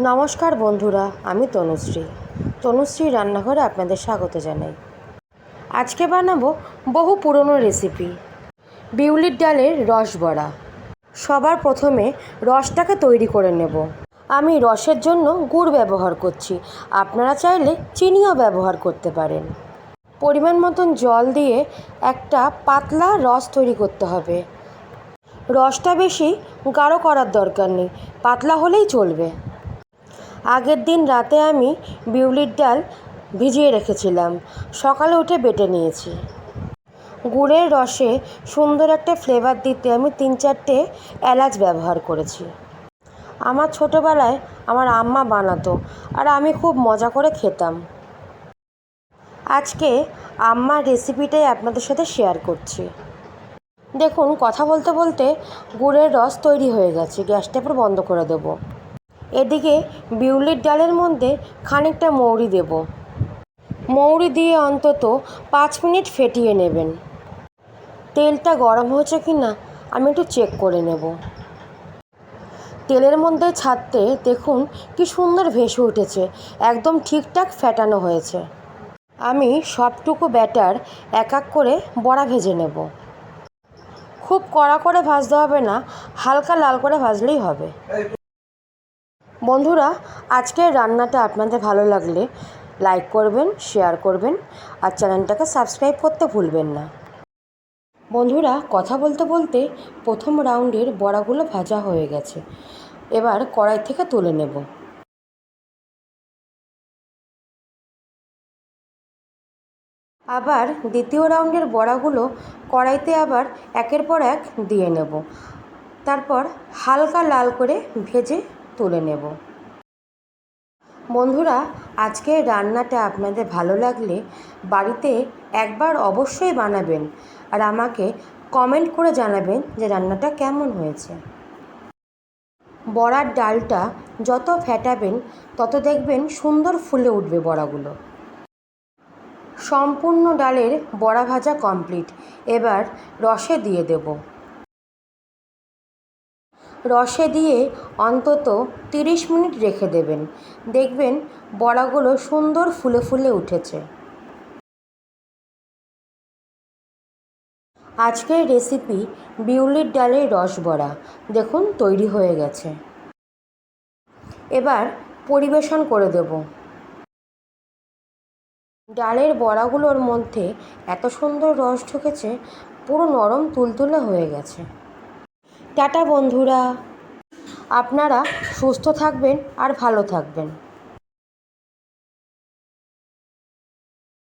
নমস্কার বন্ধুরা, আমি তনুশ্রী। তনুশ্রী রান্নাঘরে আপনাদের স্বাগত জানাই। আজকে বানাবো বহু পুরনো রেসিপি। বিউলির ডালের রস বড়া। সবার প্রথমে রসটাকে তৈরি করে নেব। আমি রসের জন্য গুড় ব্যবহার করছি। আপনারা চাইলে চিনিও ব্যবহার করতে পারেন। পরিমাণ মতন জল দিয়ে একটা পাতলা রস তৈরি করতে হবে। রসটা বেশি গাঢ় করার দরকার নেই, পাতলা হলেই চলবে। আগের দিন রাতে আমি বিউলির ডাল ভিজিয়ে রেখেছিলাম। সকালে উঠে বেটে নিয়েছি। গুড়ের রসে সুন্দর একটা ফ্লেভার দিতে আমি তিন চারটে এলাচ ব্যবহার করেছি। আমার ছোটোবেলায় আমার আম্মা বানাতো আর আমি খুব মজা করে খেতাম। আজকে আম্মার রেসিপিটাই আপনাদের সাথে শেয়ার করছি। দেখুন, কথা বলতে বলতে গুড়ের রস তৈরি হয়ে গেছে। গ্যাসটা এবার বন্ধ করে দেবো। এদিকে বিউলির ডালের মধ্যে খানিকটা মৌরি দেব। মৌরি দিয়ে অন্তত পাঁচ মিনিট ফেটিয়ে নেবেন। তেলটা গরম হয়েছে কি না আমি একটু চেক করে নেব। তেলের মধ্যে ছাড়তে দেখুন কি সুন্দর ভেসে উঠেছে, একদম ঠিকঠাক ফেটানো হয়েছে। আমি সবটুকু ব্যাটার এক এক করে বড়া ভেজে নেব। খুব কড়া করে ভাজতে হবে না, হালকা লাল করে ভাজলেই হবে। বন্ধুরা, আজকের রান্নাটা আপনাদের ভালো লাগলে লাইক করবেন শেয়ার করবেন আর চ্যানেলটাকে সাবস্ক্রাইব করতে ভুলবেন না। বন্ধুরা, কথা বলতে বলতে প্রথম রাউন্ডের বড়াগুলো ভাজা হয়ে গেছে। এবার কড়াই থেকে তুলে নেব। আবার দ্বিতীয় রাউন্ডের বড়াগুলো কড়াইতে আবার একের পর এক দিয়ে নেব। তারপর হালকা লাল করে ভেজে তুলে নেব। বন্ধুরা, আজকের রান্নাটা আপনাদের ভালো লাগলে বাড়িতে একবার অবশ্যই বানাবেন আর আমাকে কমেন্ট করে জানাবেন যে রান্নাটা কেমন হয়েছে। বড়ার ডালটা যত ফেটাবেন, তত দেখবেন সুন্দর ফুলে উঠবে বড়াগুলো। সম্পূর্ণ ডালের বড়া ভাজা কমপ্লিট। এবার রসে দিয়ে দেবো। রসে দিয়ে অন্তত তিরিশ মিনিট রেখে দেবেন। দেখবেন বড়াগুলো সুন্দর ফুলে ফুলে উঠেছে। আজকের রেসিপি বিউলির ডালের রস বড়া। দেখুন, তৈরি হয়ে গেছে। এবার পরিবেশন করে দেব। ডালের বড়াগুলোর মধ্যে এত সুন্দর রস ঢুকেছে, পুরো নরম তুলতুলে হয়ে গেছে। টাটা বন্ধুরা। আপনারা সুস্থ থাকবেন আর ভালো থাকবেন।